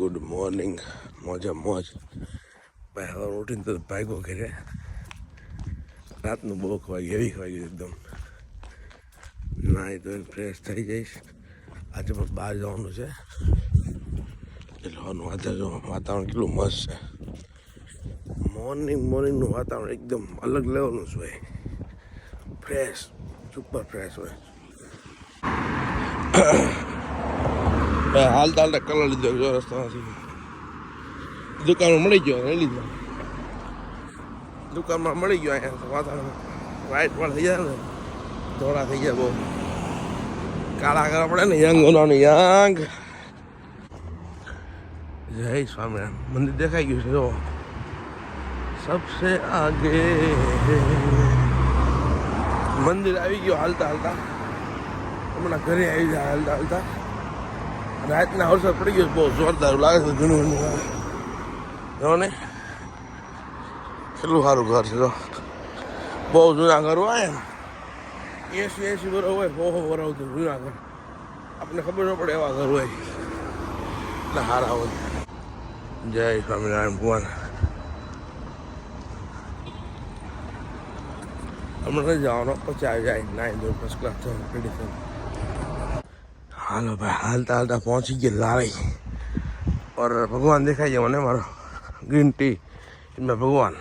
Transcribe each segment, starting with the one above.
Good morning. મોજા મોજ. ભાઈ, હવે ઉઠીને તો ભાગ્યો ઘરે. રાતનું બહુ ખવાઈ હેવી ખવાઈ ગયું એકદમ. નાહી તો ફ્રેશ થઈ જઈશ. આજે પણ બહાર જવાનું છે. એટલે હવાનું વાતાવરણ વાતાવરણ કેટલું મસ્ત છે. મોર્નિંગ, મોર્નિંગનું વાતાવરણ એકદમ અલગ લેવલનું જ હોય ફ્રેશ સુપર ફ્રેશ હોય. ભાઈ હાલતા હાલતા કલર લીધો જો રસ્તામાંથી દુકાનમાં મળી ગયો લઈ લીધો. દુકાનમાં મળી ગયો અહીંયા વાતાવરણ વાઇટ પણ થઈ જાય ને. ધોળા થઈ જાય બહુ. કાળા કરવા પડે ને, યંગ ઓનો યંગ. જય સ્વામિનારાયણ. મંદિર દેખાઈ ગયું છે જો સબસે આગે. મંદિર આવી ગયો હાલતા હાલતા. હમણાં ઘરે આવી જાય હાલતા હાલતા. રાતના વરસાદ પડી ગયો, બહુ જોરદાર લાગે છે ઘણું ઘણું જો ને, કેટલું સારું ઘર છે, જો. બહુ જૂના ઘર હોય એમ. એસી એસી વર્ષ હોય બહુ વર્ષ આવતું જૂના ઘર આપણને ખબર ન પડે એવા ઘર હોય. એટલે સારા હોય. જય સ્વામિનારાયણ ભગવાન. હમણાં જવાનો, પછી આવી જાય. નાઈ દો ફર્સ્ટ ક્લાસ થયો રેડી થયો હાલો ભાઈ હાલતા હાલતા પહોંચી ગયે લારી ઓર ભગવાન દેખાય છે મને, મારો ગ્રીન ટી એમાં ભગવાન.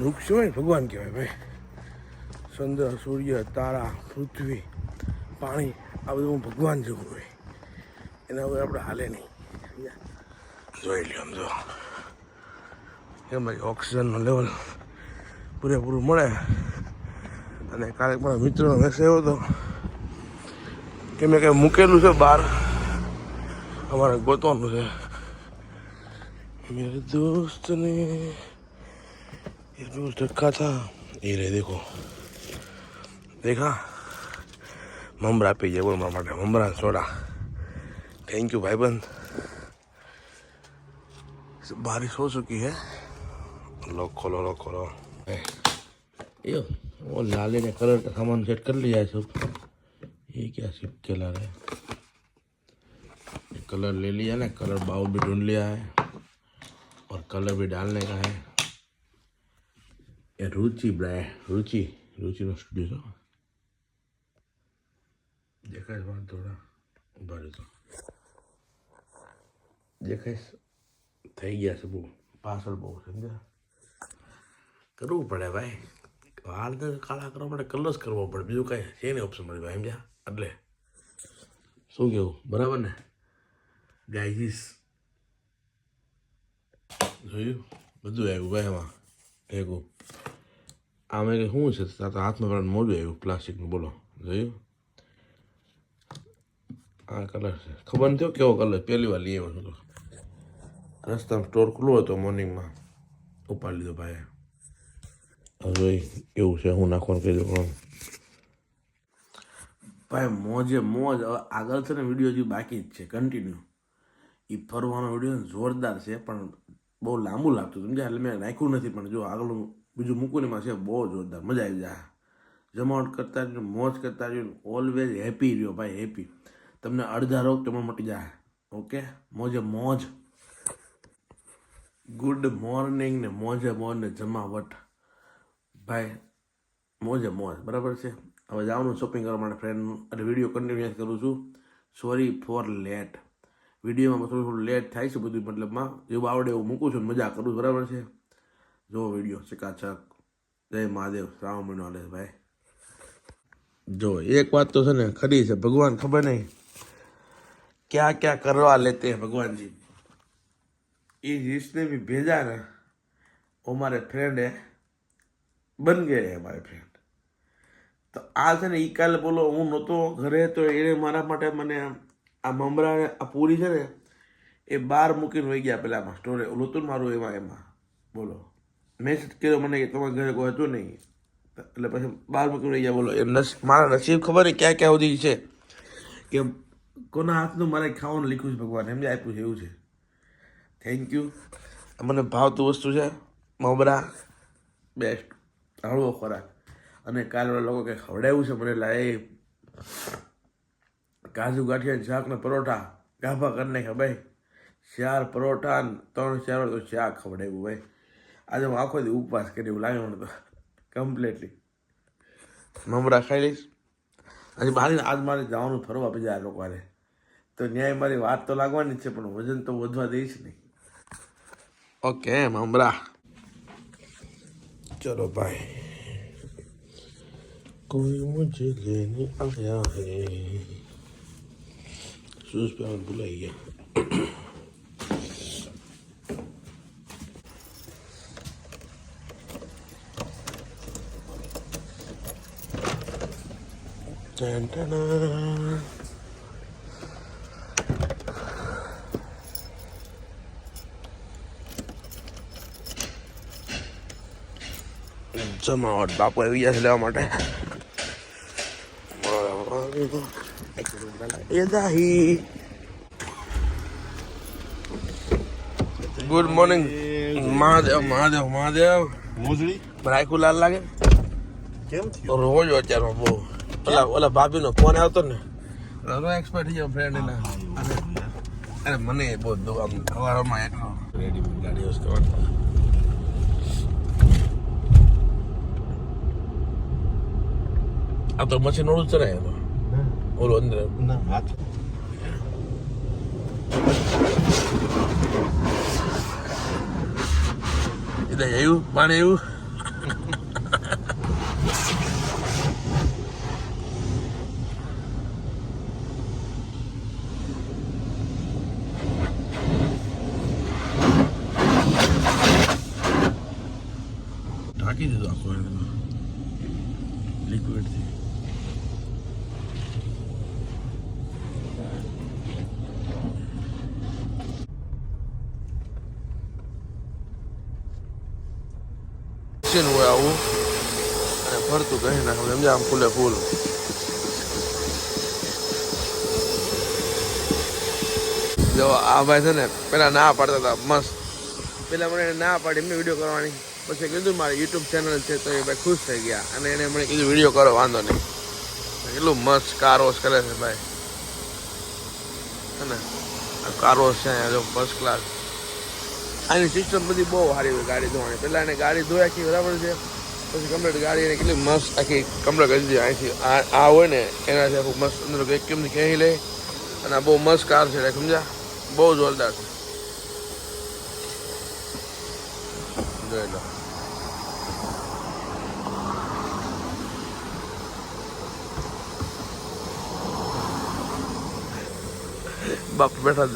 વૃક્ષ હોય ભગવાન કહેવાય ભાઈ. ચંદ્ર સૂર્ય, તારા, પૃથ્વી, પાણી, આ બધું ભગવાન જેવું હોય. એના વગર આપણે હાલે નહીં. જોઈ લ્યો આમ જો. એમ ભાઈ ઓક્સિજનનું લેવલ પૂરેપૂરું મળે. અને કાલે મારા મિત્રોનો મેસેજ આવ્યો હતો. કે મેં કંઈ મૂકેલું છે બહાર અમારે ગોતવાનું છે मेरे दोस्त ने ये रोज रखा था ये रे देखो देखा ममरा આપી જાય બોલ મારા માટે મમરા ને સોડા થેન્ક યુ ભાઈબંધ बारिश हो चुकी है लो खोलो लो खोलो यो वो लाले ने कलर का सामान सेट कर लिया है सब ये क्या चिपके ला रहे ये कलर ले लिया ना कलर बाउल भी ढूंढ लिया है और कलर भी डालने का है ये रुचि ब्राय रुचि रुचि નો સ્ટુડિયો છો દેખાય છે પણ થોડા ઉભા રહેતો દેખાય છે? થઈ ગયા છે બહુ પાછળ બહુ સમજ્યા કરવું પડે ભાઈ વાળ તો કાળા કરવા માટે કલર્સ કરવો પડે બીજું કાંઈ છે નહીં ઓપ્શન મળી ભાઈ સમજ્યા એટલે શું કેવું? બરાબર ને? ગાયજીસ જોયું? બધું આવ્યું ભાઈ એમાં ભેગું. આમાં કે શું છે? તાર તો હાથમાં પેલા મોડું આવ્યું, પ્લાસ્ટિકનું. બોલો. જોયું? આ કલર છે. ખબર નથી કેવો કલર પહેલી વાર લઈ આવ્યો રસ્તામાં સ્ટોર ખુલ્લો હતો મોર્નિંગમાં ઉપાડી લીધો ભાઈ હવે એવું છે, હું નાખવાનું કહી દઉં. પણ ભાઈ, મોજે મોજ. હવે આગળ છે ને વીડિયો હજી બાકી જ છે કન્ટિન્યુ એ ફરવાનો વીડિયો જોરદાર છે, પણ બહુ લાંબુ લાગતું સમજ્યા એટલે મેં રાખ્યું નથી, પણ જો આગળનું બીજું મૂકું એમાં છે, બહુ જોરદાર. મજા આવી જાય. જમાવટ કરતા રહ્યો મોજ કરતા રહ્યો ઓલવેઝ હેપી રહ્યો ભાઈ હેપી તમને અડધા રોગ તમને મટી જાય. ઓકે? મોજે મોજ. ગુડ મોર્નિંગ ને મોજે મોજ ને જમાવટ. ભાઈ, મોજે મોજ. બરાબર છે? હવે જવાનું શોપિંગ કરવા માટે ફ્રેન્ડ અને વિડીયો કન્ટિન્યુઅસ કરું છું સોરી ફોર લેટ વિડીયોમાં થોડું થોડું લેટ થાય છે બધું મતલબમાં જેવું આવડે એવું મૂકું છું ને મજા કરું છું બરાબર છે જો વિડીયો ચકાચક જય મહાદેવ શ્રાવણ મહિનો હાલે છે ભાઈ જો એક વાત તો છે ને ખરી છે ભગવાન ખબર નહીં क्या क्या करवा लेते हैं भगवान जी ये जिसने भी भेजा ना वो हमारे फ्रेंड है बन गए हैं हमारे फ्रेंड તો આ છે ને એ કાલે બોલો હું નહોતો ઘરે, તો એણે મારા માટે મને આ મમરા આ પૂરી છે ને એ બહાર મૂકીને વહી ગયા પેલામાં સ્ટોરે. ઓલું મારું એમાં એમાં. બોલો. મેસેજ કર્યો મને કે તમારા ઘરે કોઈ હતું નહીં. એટલે પછી બહાર મૂકીને વહી ગયા. બોલો એ નસીબ મારા નસીબ ખબર ક્યાં ક્યાં સુધી છે? કે કોના હાથનું મારે ખાવાનું લીખ્યું છે ભગવાન? એમ જે આપ્યું છે, એવું છે. થેન્ક યુ મને ભાવતું વસ્તુ છે, મમરા બેસ્ટ હળવો ખોરાક. અને કાલે લોકો કંઈ ખવડાવ્યું છે? મને લાય કાજુ ગાંઠિયા શાક ને પરોઠા ગાભા કરી નાખ્યા ભાઈ. ચાર પરોઠા ત્રણ ચાર તો શાક ખવડાવ્યું ભાઈ. આજે હું આખો દી ઉપવાસ કરી એવું લાગે મને તો. કમ્પ્લીટલી મમરા ખાઈ લઈશ. આજે મારે આજ મારે જવાનું ફરવા બીજા આ લોકોને. તો ન્યાય મારી વાત તો લાગવાની છે, પણ વજન તો વધવા દઈશ નહીં. ઓકે, મમરા. ચલો ભાઈ. કોઈ मुझे लेने आया પહેરવાનું ભૂલાઈ ગયા Dun, dun, dun. જમાવટ બાપુ આવી ગયા છે લેવા માટે ગુડ મોર્નિંગ મહાદેવ મહાદેવ મહાદેવ. મોજડી? રાયકુ લાલ લાગે. કેમ રોજ અત્યારે બહુ. ઓલા ઓલા ભાભીનો ફોન આવતો ને. રોજ એક્સપર્ટ થઈ ગયો ફ્રેન્ડ એના અરે. મને બહુ દુઃખ આમ સવારમાં એટલો રેડી ગાડી યુઝ કરવાની. આ તો મશીન ઓળું ચડાય એમાં. ઓલું અંદર ના હાથ એ તો આવ્યું પાણી આવ્યું ઢાંકી દીધું આખું લિક્વિડથી મશીન હોય આવું. અને ફરતું કહી નાખે સમજે આમ ફૂલે ફૂલ. જો, આ ભાઈ છે ને, પેલા ના પાડતા હતા. મસ્ત. પેલા મને એને ના પાડી મેં વીડિયો કરવાની. પછી કીધું મારી યુટ્યુબ ચેનલ છે તો એ ભાઈ ખુશ થઈ ગયા. અને એને મને કીધું વીડિયો કરો, વાંધો નહીં. કેટલું મસ્ત કાર વોશ કરે છે ભાઈ. હે ને? કાર વોશ છે જો ફર્સ્ટ ક્લાસ આની સિસ્ટમ બધી બહુ સારી હોય ગાડી ધોવાની. પહેલાં એને ગાડી ધોઈ આખી, બરાબર છે? પછી કમ્પ્લેટ ગાડી એને કેટલી મસ્ત આખી કમ્પ્લેટ કરી દીધી. અહીંથી આ હોય ને એનાથી આખું મસ્ત અંદર વેક્યુમથી ખેંચી લે. અને આ બહુ મસ્ત કાર છે સમજ્યા? બહુ જોરદાર છે. જોઈ લો. બાપ બેઠા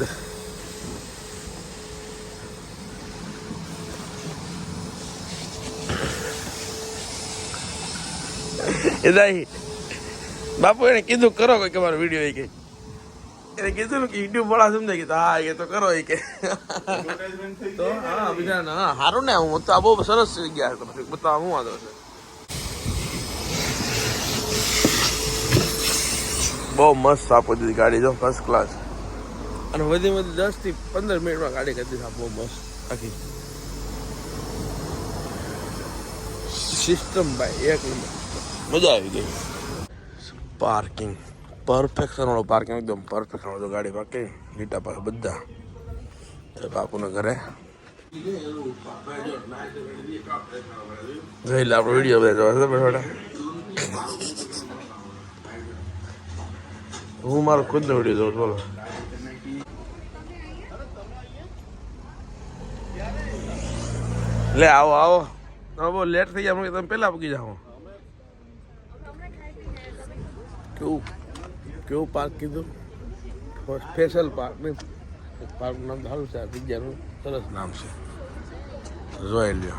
એ દાઈ બાપુ એને કીધું કરો કોઈ કે મારો વીડિયો એ કે. એને કીધું કે યુટ્યુબ વાળા સમજાય કે હા, એ તો કરો એ કે. તો હા, બીજા હા સારું ને, હું તો આ બહુ સરસ ગયા બતાવ, હું વાંધો છે? બહુ મસ્ત સાપો દીધી ગાડી, જો ફર્સ્ટ ક્લાસ અને વધી વધી દસથી પંદર મિનિટમાં ગાડી કરી દીધી. બહુ મસ્ત. આખી. સિસ્ટમ ભાઈ એક નંબર મજા આવી ગઈ. પાર્કિંગ પરફેક્શનવાળું પાર્કિંગ એકદમ પરફેક્શનવાળું ગાડી પાર્કિંગ લીટા પાસે બધા. બાપુના ઘરે. જોઈ લે, આપણો વીડિયો બધા હું મારો ખુદનો વીડિયો જોઉં બોલો. લે, આવો આવો. બહુ લેટ થઈ ગયા તમે પહેલા પૂકી જાઓ. કેવું કેવું પાર્ક કીધું? સ્પેશિયલ પાર્ક નહીં. પાર્કનું નામ સારું છે આ જગ્યાનું સરસ નામ છે. જોઈ લ્યો.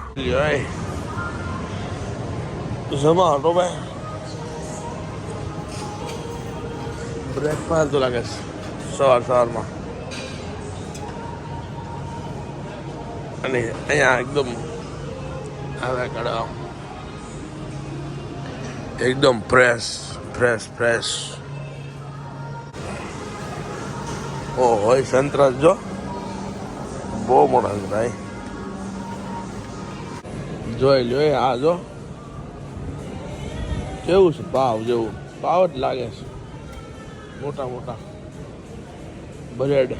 જમા હતો ભાઈ. બ્રેકફાસ્ટ લાગે છે, સવાર સવારમાં. અને અહીંયા એકદમ આવ્યા કડા એકદમ ફ્રેશ ફ્રેશ ફ્રેશ ઓ હોય સંતરાસ જો. બહુ મોટા ભાઈ. જોઈ લો આ જો. કેવું છે? પાવ જેવું. પાવ જ લાગે છે. મોટા મોટા. બરેડ.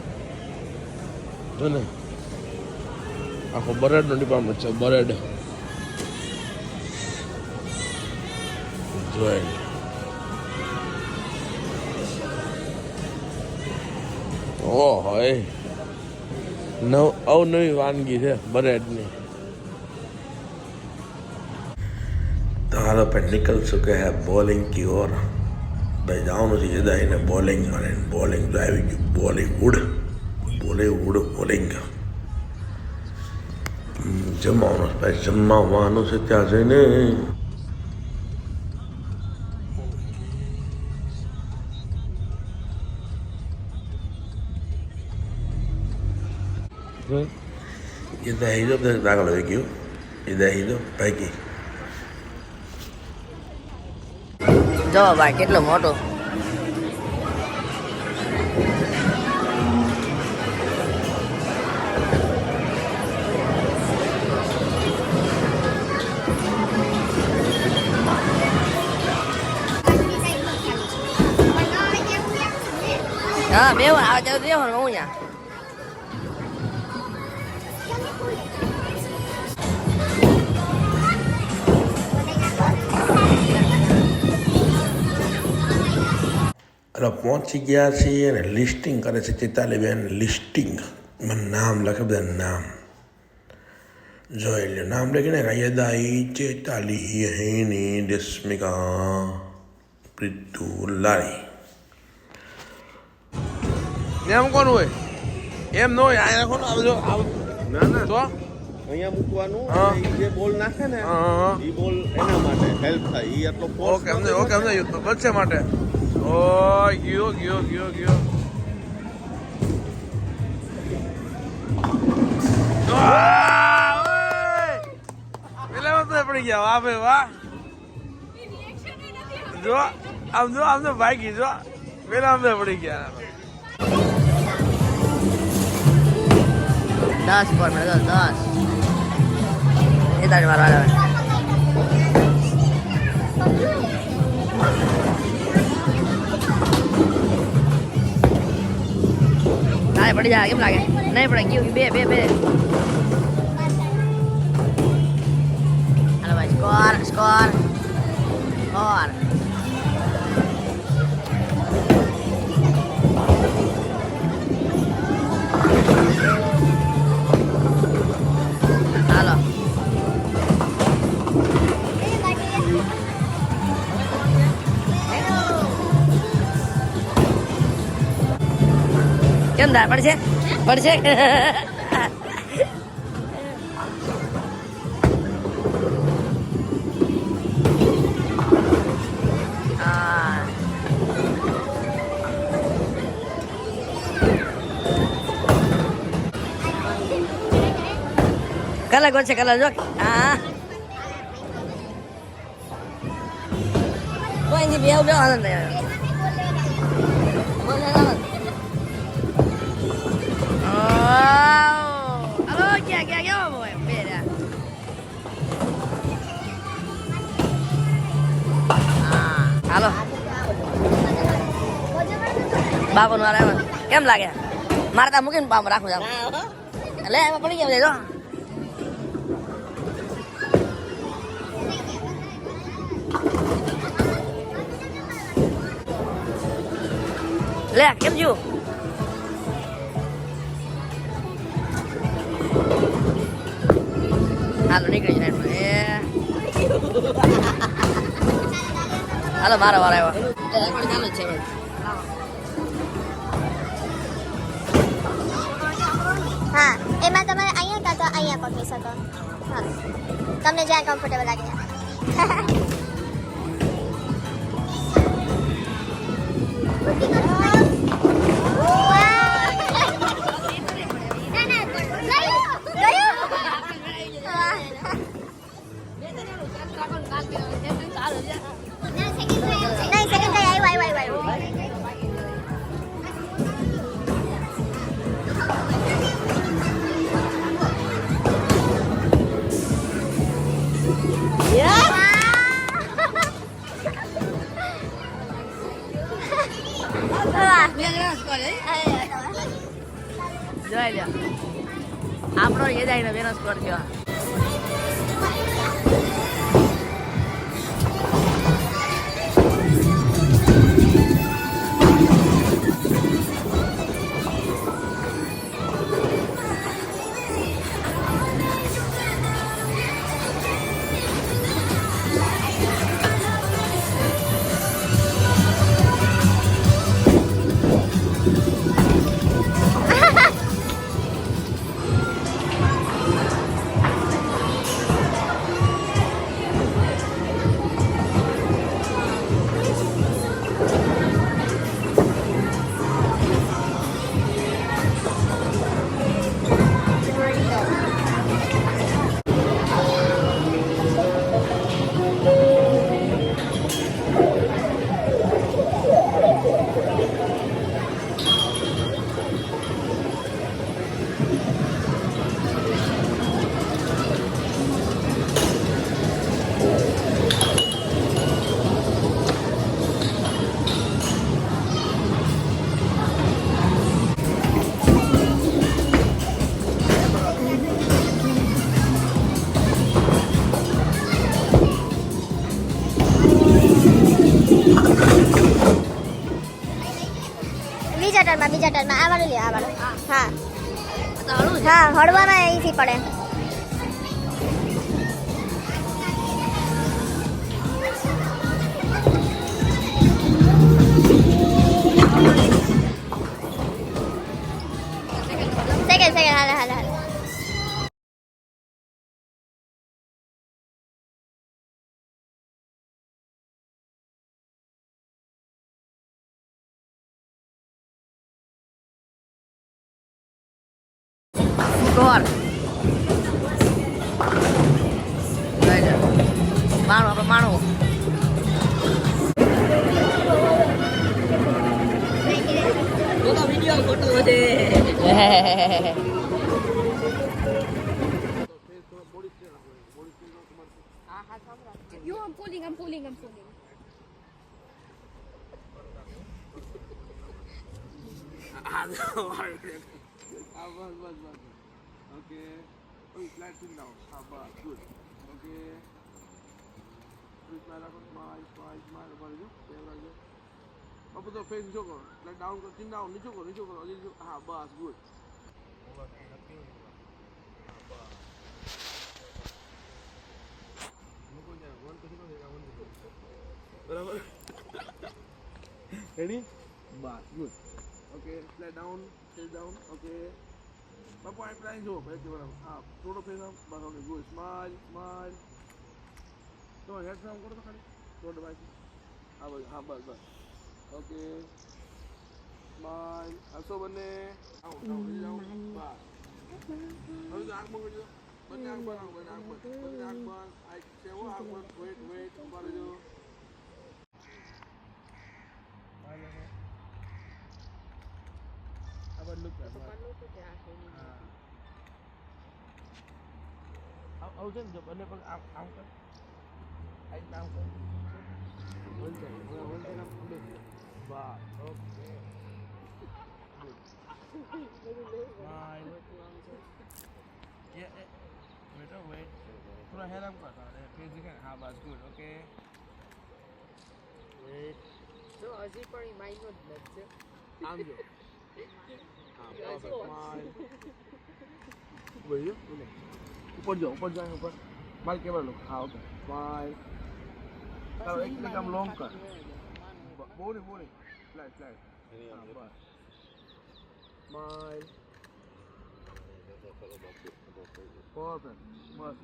જો ને. આખો બરેડનો ડિપાર્ટમેન્ટ છે, બરેડ. જોઈ ઓહો નવ, અવનવી વાનગી છે બ્રેડની હાલો પણ નિકલ ચુકે હે બોલિંગ કી ઓર. ભાઈ, જવાનું છે જદાઈને બોલિંગ મારે બોલિંગ તો આવી ગયું. બોલિવૂડ. Bollywood bowling. જમવાનું ભાઈ જમવાનું છે ત્યાં જઈને. Idea hidup dan tak kalau begitu. Idea hidup baik. જો ભાઈ કેટલો મોટો હા બે વાર આવે ત્યારે દેવાનું હું ત્યાં એટલે પહોંચી ગયા છીએ અને લિસ્ટિંગ કરે છે ચેતાલીબેન લિસ્ટિંગ. મને નામ લખે બધા નામ. જોઈ લે નામ લખીને રયદાઈ ચેતાલી હેની ડસ્મિકા પ્રીતુ લારી. એમ કોણ હોય? એમ ન હોય આ રાખો ને આવજો. ના ના. તો? અહીંયા મૂકવાનું હા. જે બોલ નાખે ને હા. ઈ બોલ એના માટે હેલ્પ થાય. એ આટલો ઓકે અમને ન ઓકે અમને માટે. ઓ ગયો ગયો ગયો ગયો વાહ, ઓય! પેલા માં તો પડી ગયા વાહ ભાઈ વાહ જો આમ જો આમ તો ભાગી જો પેલા આમ તો પડી ગયા દસ પર મેળો દસ એ તારી મારવા આવે પડી જાય કેમ લાગે? નહીં પડે ગયું બે બે બે. હાલો ભાઈ સ્કોર સ્કોર સ્કોર કેમ પડશે? પડશે? કલર ગોળ છે કલર જો. હા. કોઈ નહીં, બે બે, આનંદ આવ્યો. Ah, halo. બાબુ નું આવે. કેમ લાગે? મારે ત્યાં મૂકીને બાપ રાખું જાવ લે એમાં પડી ગયા જો લે કેમ જો હાલો નીકળી હાલો, મારો વાર આવ્યો. હા, એમાં તમારે અહીંયા કાં તો અહીંયા પકડી શકો. હા, તમને જ્યાં કમ્ફર્ટેબલ લાગે ટર્નમાં બીજા ટર્નમાં આ વાળું લ્યો આ વાળું હા. હા હળવાના અહીંથી પડે. લો માણું આપણે માણું Yo, I'm pulling, I'm pulling, I'm pulling. Okay flat sit down હા બસ ગુડ ઓકે સ્માઈલ રાખો સ્માઈલ સ્માઈલ સ્માઈલ ઉપર જો સેવ રાખજો બાપુ તો ફેસ નીચો કરો ફ્લેટ ડાઉન કરો ચીન ડાઉન નીચો કરો નીચો કરો હજી નીચો હા બસ ગુડ બરાબર રેડી બસ good okay flat down face down okay બાપુ આ પ્રાઇસ જો ભાઈ બરાબર હા, થોડો ફેસ આમ બસ ઓકે ગુડ સ્માઈલ સ્માઈલ તો હેડ આમ કરો તો ખાલી. થોડો બાકી હા બસ હા, બસ બસ. ઓકે. સ્માઈલ હસો બંને. આવો આવો બસ. હવે તો આંખ બંધ કરજો બંને આંખ બંધ આવો બંને આંખ બંધ. બંને આંખ બંધ. આંખ છે, હો, આંખ બંધ. વેટ વેટ ઊભા રહેજો. આবার look કર હા આવ આવ છે Auchan જો બને પણ આમ આમ કર આઈ કામ કર બોલ જાય હવે બોલ જાય આમ ખુલે વાહ ઓકે બેટા વેટ થોડા હેરાન કરતા અરે પેજ કે હા બસ ગુડ ઓકે વેટ જો હજી પણ માઇનો જ નથી છે આમ જો હા બોલે ઉપર જાઓ ઉપર જાઓ ઉપર. મારી કેમેરા લો હા ઓકે બાય ચાલો એક મિનિટ આમ લોંગ કર. બોરી બોરી. ફ્લાઇટ ફ્લાઇટ હા બાય બાય પરફેક્ટ બસ.